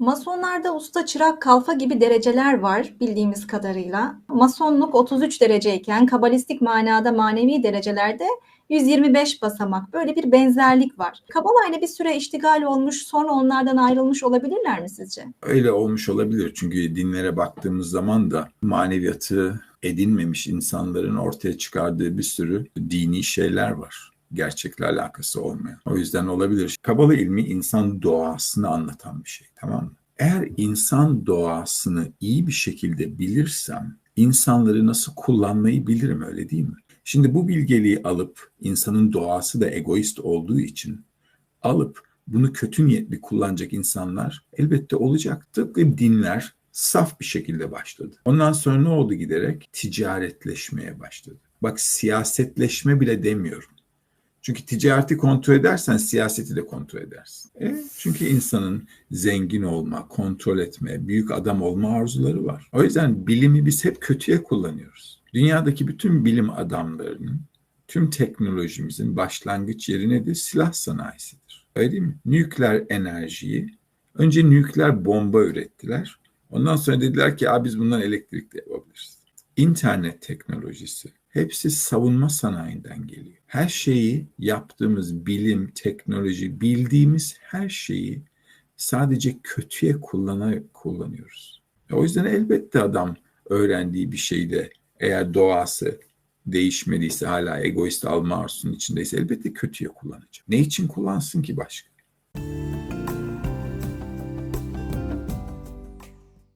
Masonlarda usta, çırak, kalfa gibi dereceler var bildiğimiz kadarıyla. Masonluk 33 dereceyken kabalistik manada manevi derecelerde 125 basamak. Böyle bir benzerlik var. Kabala ile bir süre iştigal olmuş, sonra onlardan ayrılmış olabilirler mi sizce? Öyle olmuş olabilir çünkü dinlere baktığımız zaman da maneviyatı edinmemiş insanların ortaya çıkardığı bir sürü dini şeyler var. Gerçekle alakası olmayan. O yüzden olabilir. Kabala ilmi insan doğasını anlatan bir şey tamam mı? Eğer insan doğasını iyi bir şekilde bilirsem insanları nasıl kullanmayı bilirim öyle değil mi? Şimdi bu bilgeliği alıp insanın doğası da egoist olduğu için alıp bunu kötü niyetli kullanacak insanlar elbette olacak. Tıpkı dinler saf bir şekilde başladı. Ondan sonra ne oldu giderek? Ticaretleşmeye başladı. Bak siyasetleşme bile demiyorum. Çünkü ticareti kontrol edersen siyaseti de kontrol edersin. E, çünkü insanın zengin olma, kontrol etme, büyük adam olma arzuları var. O yüzden bilimi biz hep kötüye kullanıyoruz. Dünyadaki bütün bilim adamlarının, tüm teknolojimizin başlangıç yeri nedir? Silah sanayisidir. Öyle değil mi? Nükleer enerjiyi, önce nükleer bomba ürettiler. Ondan sonra dediler ki biz bundan elektrik de yapabiliriz. İnternet teknolojisi, hepsi savunma sanayinden geliyor. Her şeyi yaptığımız bilim, teknoloji, bildiğimiz her şeyi sadece kötüye kullanarak kullanıyoruz. O yüzden elbette adam öğrendiği bir şeyde eğer doğası değişmediyse hala egoist alma arzusunun içindeyse elbette kötüye kullanacak. Ne için kullansın ki başka?